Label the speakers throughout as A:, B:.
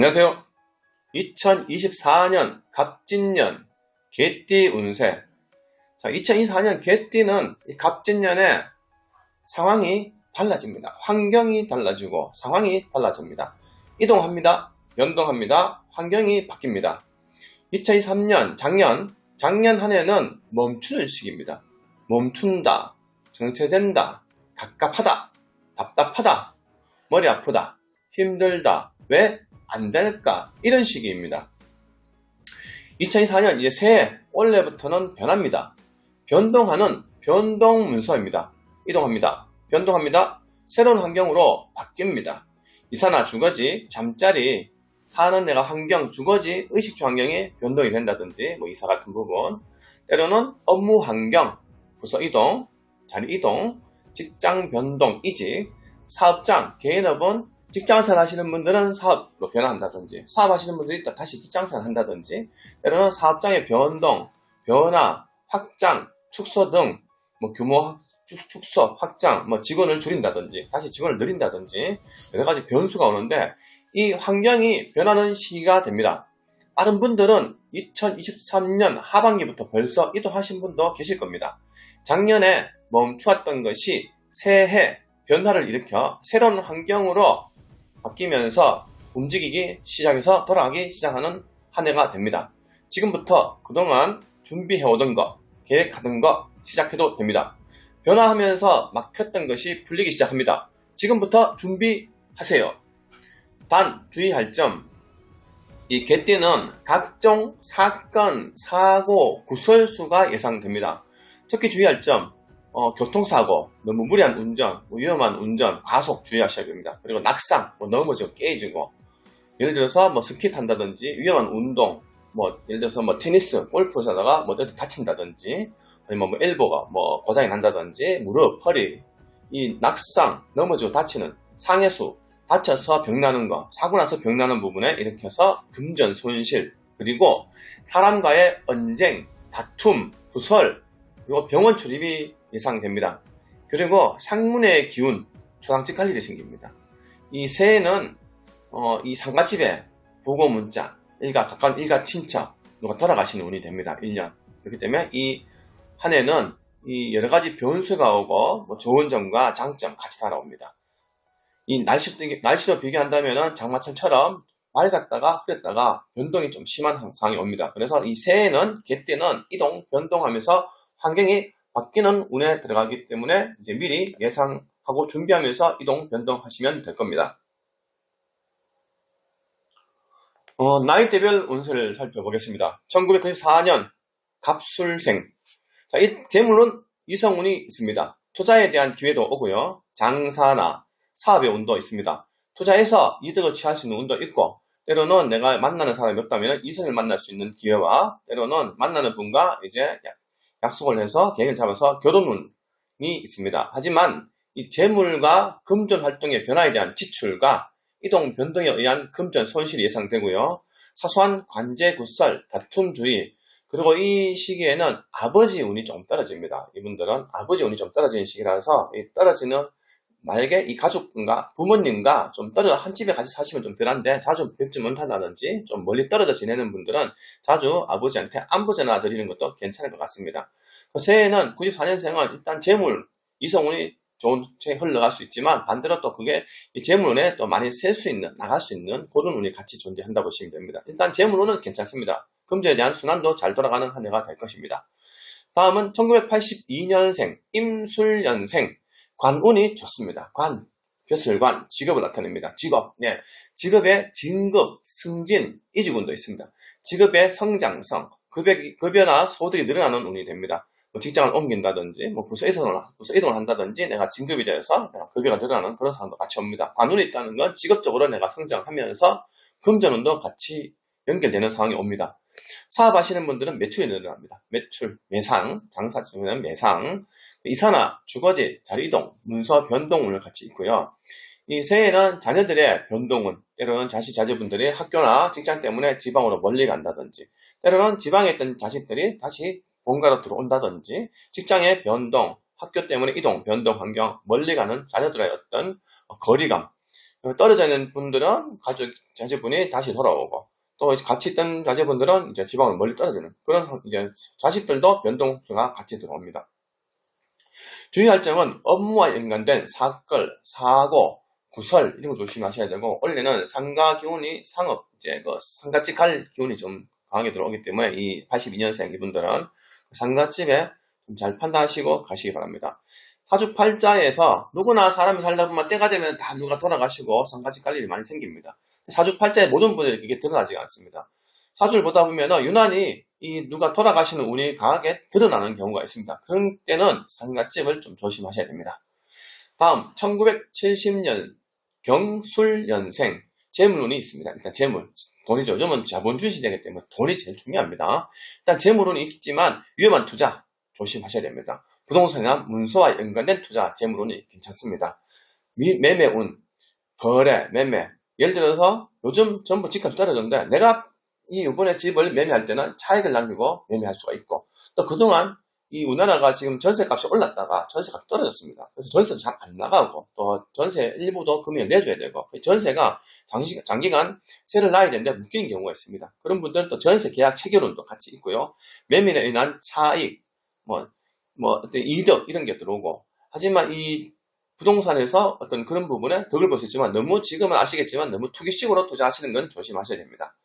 A: 안녕하세요. 2024년 갑진년 개띠 운세. 자, 2024년 개띠는 이 갑진년에 상황이 달라집니다. 환경이 달라지고 상황이 달라집니다. 이동합니다. 변동합니다. 환경이 바뀝니다. 2023년 작년 작년 한 해는 멈추는 시기입니다. 멈춘다, 정체된다, 갑갑하다, 답답하다, 머리 아프다, 힘들다, 왜 안 될까? 이런 시기입니다. 2024년 이제 새해 올해부터는 변합니다. 변동하는 변동 문서입니다. 이동합니다. 변동합니다. 새로운 환경으로 바뀝니다. 이사나 주거지, 잠자리, 사는 내가 환경, 주거지, 의식주 환경이 변동이 된다든지, 뭐 이사 같은 부분, 때로는 업무 환경, 부서 이동, 자리 이동, 직장 변동, 이직, 사업장, 개인업은 직장생활 하시는 분들은 사업로 변화한다든지 사업하시는 분들이 또 다시 직장생활 한다든지 때로는 사업장의 변동, 변화, 확장, 축소 등 뭐 규모 축소, 확장, 뭐 직원을 줄인다든지 다시 직원을 늘린다든지 여러 가지 변수가 오는데 이 환경이 변하는 시기가 됩니다. 다른 분들은 2023년 하반기부터 벌써 이동하신 분도 계실 겁니다. 작년에 멈추었던 것이 새해 변화를 일으켜 새로운 환경으로 바뀌면서 움직이기 시작해서 돌아가기 시작하는 한 해가 됩니다. 지금부터 그동안 준비해오던 것, 계획하던 것 시작해도 됩니다. 변화하면서 막혔던 것이 풀리기 시작합니다. 지금부터 준비하세요. 단 주의할 점, 이 개띠는 각종 사건, 사고, 구설수가 예상됩니다. 특히 주의할 점, 어, 교통사고, 너무 무리한 운전, 뭐 위험한 운전, 과속 주의하셔야 됩니다. 그리고 낙상, 뭐 넘어져 깨지고, 예를 들어서 뭐 스키 탄다든지 위험한 운동, 뭐 예를 들어서 뭐 테니스, 골프 하다가 뭐 어디 다친다든지, 아니면 뭐 엘보가 뭐 고장이 난다든지, 무릎, 허리, 이 낙상, 넘어지고 다치는 상해수, 다쳐서 병나는 거, 사고 나서 병나는 부분에 일으켜서 금전 손실, 그리고 사람과의 언쟁, 다툼, 부설, 그리고 병원 출입이 예상됩니다. 그리고 상문의 기운, 할 일이 생깁니다. 이 새해는 어, 이 상가집에 보고 문자, 일가 가까운 일가 친척, 누가 돌아가시는 운이 됩니다. 1년. 그렇기 때문에 이 한 해는 이 여러 가지 변수가 오고 뭐 좋은 점과 장점 같이 다가옵니다. 이 날씨도, 날씨로 비교한다면 장마철처럼 맑았다가 흐렸다가 변동이 좀 심한 상황이 옵니다. 그래서 이 새해는 개띠는 이동 변동하면서 환경이 바뀌는 운에 들어가기 때문에 이제 미리 예상하고 준비하면서 이동 변동하시면 될 겁니다. 어, 나이대별 운세를 살펴보겠습니다. 1994년 갑술생. 자, 이 재물은 이성운이 있습니다. 투자에 대한 기회도 오고요. 장사나 사업의 운도 있습니다. 투자해서 이득을 취할 수 있는 운도 있고, 때로는 내가 만나는 사람이 없다면 이성을 만날 수 있는 기회와, 때로는 만나는 분과 이제 약속을 해서 계획을 잡아서 결혼운이 있습니다. 하지만 이 재물과 금전 활동의 변화에 대한 지출과 이동 변동에 의한 금전 손실이 예상되고요. 사소한 관제 구설, 다툼 주의, 그리고 이 시기에는 아버지 운이 좀 떨어집니다. 이분들은 아버지 운이 좀 떨어지는 시기라서 이 떨어지는 만약에 이 가족과 부모님과 좀 떨어져 한 집에 같이 사시면 좀 덜한데 자주 뵙지 못한다든지 좀 멀리 떨어져 지내는 분들은 자주 아버지한테 안부 전화 드리는 것도 괜찮을 것 같습니다. 그 새해는 94년생은 일단 재물 이성운이 좋은 채 흘러갈 수 있지만 반대로 또 그게 이 재물운에 또 많이 셀 수 있는 나갈 수 있는 그런 운이 같이 존재한다고 보시면 됩니다. 일단 재물운은 괜찮습니다. 금전에 대한 순환도 잘 돌아가는 한 해가 될 것입니다. 다음은 1982년생 임술년생 관운이 좋습니다. 관, 벼슬관, 직업을 나타냅니다. 직업, 네. 직업의 진급, 승진, 이직운도 있습니다. 직업의 성장성, 급여, 급여나 소득이 늘어나는 운이 됩니다. 뭐 직장을 옮긴다든지, 뭐 부서 이동을, 부서 이동을 한다든지, 내가 진급이 되어서 내가 급여가 늘어나는 그런 상황도 같이 옵니다. 관운이 있다는 건 직업적으로 내가 성장하면서 금전운도 같이 연결되는 상황이 옵니다. 사업하시는 분들은 매출이 늘어납니다. 매출, 매상, 장사 중에는 매상, 이사나 주거지, 자리 이동, 문서 변동운을 같이 있고요. 이 새해는 자녀들의 변동운, 때로는 자식, 자제분들이 학교나 직장 때문에 지방으로 멀리 간다든지, 때로는 지방에 있던 자식들이 다시 본가로 들어온다든지, 직장의 변동, 학교 때문에 이동, 변동 환경, 멀리 가는 자녀들의 어떤 거리감, 떨어져 있는 분들은 가족 자제분이 다시 돌아오고 또 같이 있던 자제분들은 이제 지방을 멀리 떨어지는 그런 이제 자식들도 변동수가 같이 들어옵니다. 주의할 점은 업무와 연관된 사건, 사고, 구설 이런 거 조심하셔야 되고 원래는 상가 기운이 상업 이제 그 상가집 갈 기운이 좀 강하게 들어오기 때문에 이 82년생 이분들은 상가집에 좀 잘 판단하시고 가시기 바랍니다. 사주팔자에서 누구나 사람이 살다 보면 때가 되면 다 누가 돌아가시고 상가집 갈 일이 많이 생깁니다. 사주팔자의 모든 분들이 이게 드러나지가 않습니다. 사주를 보다 보면 유난히 이 누가 돌아가시는 운이 강하게 드러나는 경우가 있습니다. 그런 때는 상가집을 좀 조심하셔야 됩니다. 다음 1970년 경술년생 재물운이 있습니다. 일단 재물 돈이죠. 요즘은 자본주의 시대이기 때문에 돈이 제일 중요합니다. 일단 재물운이 있지만 위험한 투자 조심하셔야 됩니다. 부동산이나 문서와 연관된 투자 재물운이 괜찮습니다. 미- 매매운, 거래, 매매 예를 들어서 요즘 전부 집값이 떨어졌는데 내가 이 이번에 집을 매매할 때는 차익을 남기고 매매할 수가 있고 또 그동안 이 우리나라가 지금 전세값이 올랐다가 전세값이 떨어졌습니다. 그래서 전세도 잘 안 나가고 또 전세 일부도 금액을 내줘야 되고 전세가 장기간 세를 놔야 되는데 묶이는 경우가 있습니다. 그런 분들은 또 전세 계약 체결운도 같이 있고요. 매매에 의한 차익, 뭐, 뭐 어떤 이득 이런 게 들어오고 하지만 이 부동산에서 어떤 그런 부분에 덕을 있지만 너무 지금은 아시겠지만 너무 투기식으로 투자하시는 건 조심하셔야 됩니다.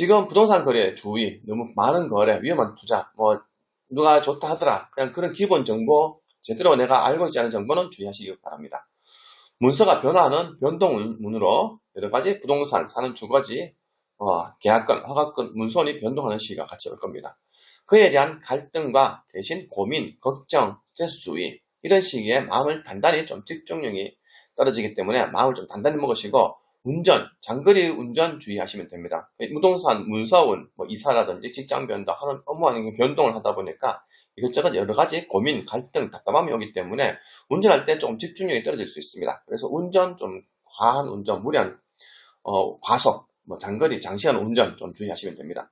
A: 지금 부동산 거래 주의, 너무 많은 거래, 위험한 투자, 뭐 누가 좋다 하더라. 그냥 그런 기본 정보 제대로 내가 알고 있지 않은 정보는 주의하시기 바랍니다. 문서가 변화하는 변동문으로 여러 가지 부동산, 사는 주거지, 어, 계약권, 허가권, 문서원이 변동하는 시기가 같이 올 겁니다. 그에 대한 갈등과 대신 고민, 걱정, 스트레스 주의 이런 시기에 마음을 단단히 좀 집중력이 떨어지기 때문에 마음을 좀 단단히 먹으시고 운전, 장거리 운전 주의하시면 됩니다. 부동산, 문서운, 뭐 이사라든지 직장 변동, 하는 업무 환경 변동을 하다 보니까 이것저것 여러 가지 고민, 갈등, 답답함이 오기 때문에 운전할 때 조금 집중력이 떨어질 수 있습니다. 그래서 운전 좀 과한 운전, 무리한 어, 과속, 뭐 장거리, 장시간 운전 좀 주의하시면 됩니다.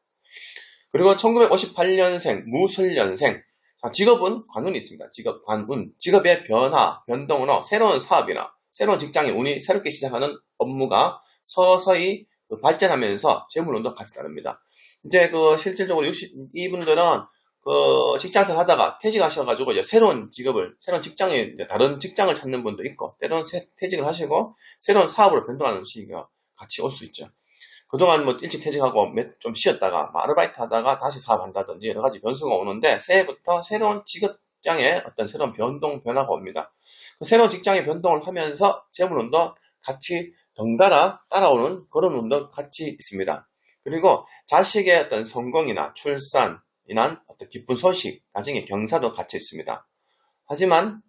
A: 그리고 1958년생, 무술년생, 자, 직업은 관운이 있습니다. 직업, 관운. 직업의 변화, 변동으로 새로운 사업이나 새로운 직장의 운이 새롭게 시작하는 업무가 서서히 그 발전하면서 재물운도 같이 다릅니다. 이제 그 실질적으로 60, 이분들은 그 직장생활 하다가 퇴직하셔가지고 이제 새로운 직업을, 새로운 직장에, 다른 직장을 찾는 분도 있고, 때로는 새- 퇴직을 하시고, 새로운 사업으로 변동하는 시기가 같이 올 수 있죠. 그동안 뭐 일찍 퇴직하고 몇- 좀 쉬었다가 뭐 아르바이트 하다가 다시 사업한다든지 여러 가지 변수가 오는데 새해부터 새로운 직업 장에 어떤 새로운 변동, 변화가 옵니다. 그 새로운 직장의 변동을 하면서 재물운도 같이 덩달아 따라오는 그런 운도 같이 있습니다. 그리고 자식의 어떤 성공이나 출산, 인한 어떤 기쁜 소식, 나중에 경사도 같이 있습니다. 하지만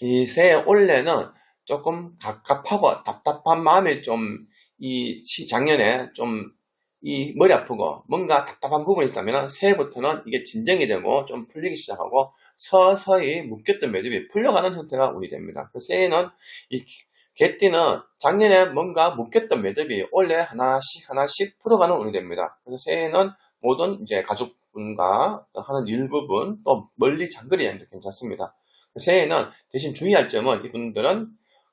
A: 이 새해 올해는 조금 갑갑하고 답답한 마음이 좀 이 작년에 좀 이 머리 아프고 뭔가 답답한 부분이 있다면 새해부터는 이게 진정이 되고 좀 풀리기 시작하고 서서히 묶였던 매듭이 풀려가는 형태가 운이 됩니다. 그 새해는 이 개띠는 작년에 뭔가 묶였던 매듭이 올해 하나씩 하나씩 풀어가는 운이 됩니다. 그래서 새해는 모든 이제 가족분과 하는 일부분 또 멀리 장거리 여행도 괜찮습니다. 그 새해는 대신 주의할 점은 이분들은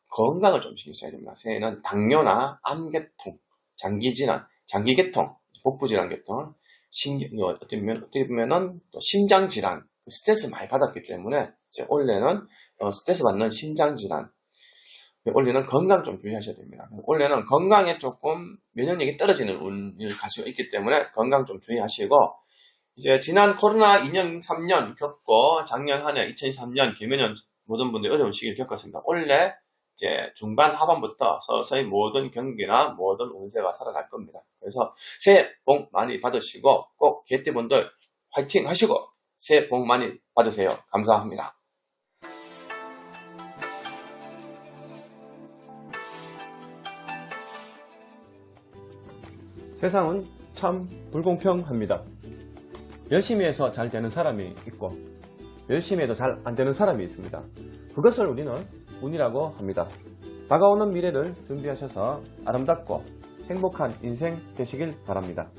A: 건강을 좀 신경 써야 됩니다. 새해는 당뇨나 암계통, 장기질환, 장기계통, 복부질환계통, 신경, 어, 어떻게 보면, 어떻게 보면은 또 심장질환, 스트레스 많이 받았기 때문에 이제 올해는 어, 스트레스 받는 심장질환, 올해는 건강 좀 주의하셔야 됩니다. 올해는 건강에 조금 면역력이 떨어지는 운을 가지고 있기 때문에 건강 좀 주의하시고 이제 지난 코로나 2년, 3년 겪고 작년 한 해 2023년 개면년 모든 분들이 어려운 시기를 겪었습니다. 올해 이제 중반 하반부터 서서히 모든 경기나 모든 운세가 살아날 겁니다. 그래서 새해 복 많이 받으시고 꼭 개띠분들 화이팅 하시고 새해 복 많이 받으세요. 감사합니다. 세상은 참 불공평합니다. 열심히 해서 잘 되는 사람이 있고 열심히 해도 잘 안 되는 사람이 있습니다. 그것을 우리는 운이라고 합니다. 다가오는 미래를 준비하셔서 아름답고 행복한 인생 되시길 바랍니다.